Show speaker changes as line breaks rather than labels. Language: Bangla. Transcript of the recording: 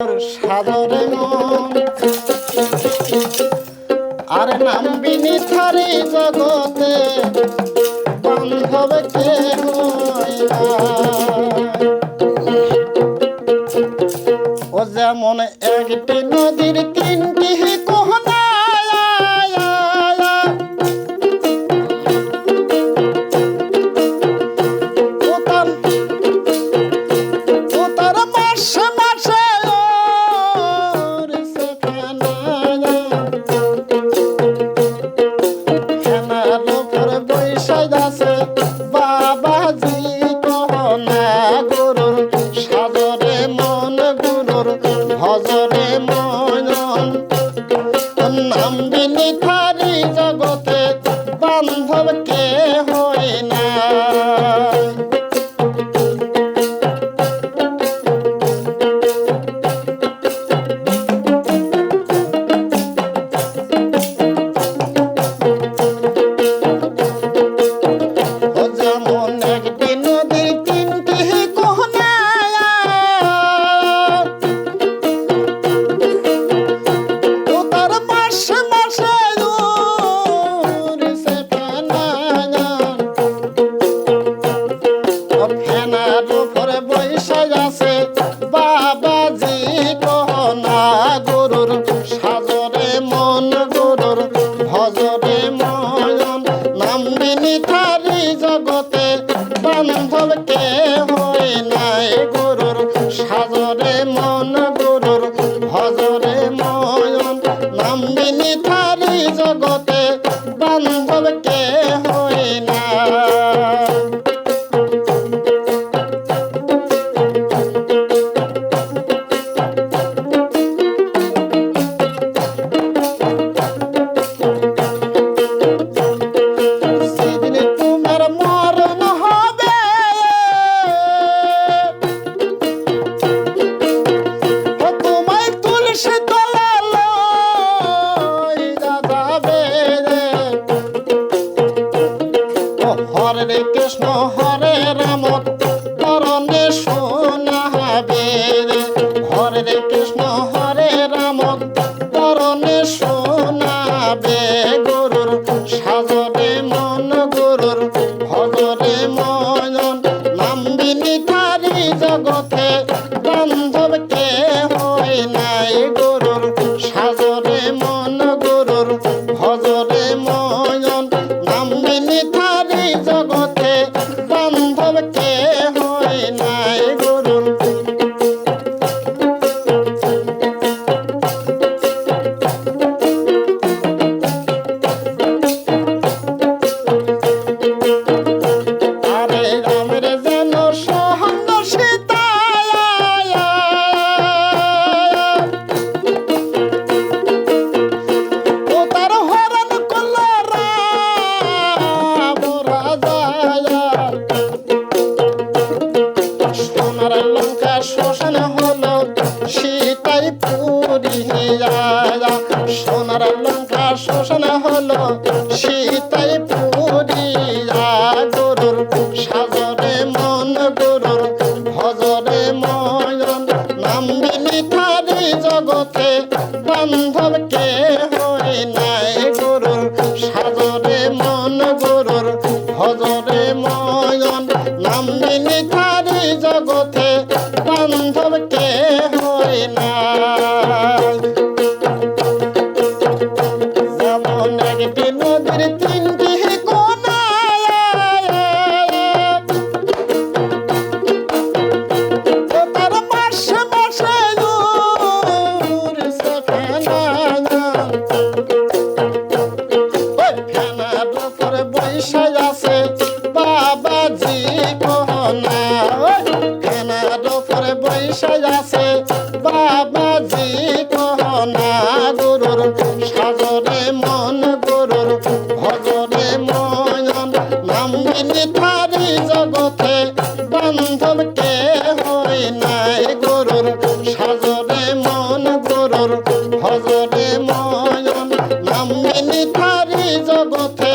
সাদরে আর নাম বিনি থারি জগতে বান্ধব কে ও যেমন একটি নদী したいだ হরে রাম চরণে সোনা হবে। হরে শোষণ হলো, সীতাই পুরিয়া গরুর সাজরে মন গরুর ভজরে ময়ন নাম্বিলি থারি জগতে, বান্ধব কে হয় নাই গরুর সাজরে মন গরুর ভজরে ময়ন নাম্বিলি থারি জগতে বাজি কহনা গুরুর, সাগরে মন গুরুর, ভজরে ময়ন নাম ধারি জগতে বান্ধব কে নাই গুরুর, সাগরে মন গুরুর, ভজরে ময়ন নাম ধারি জগতে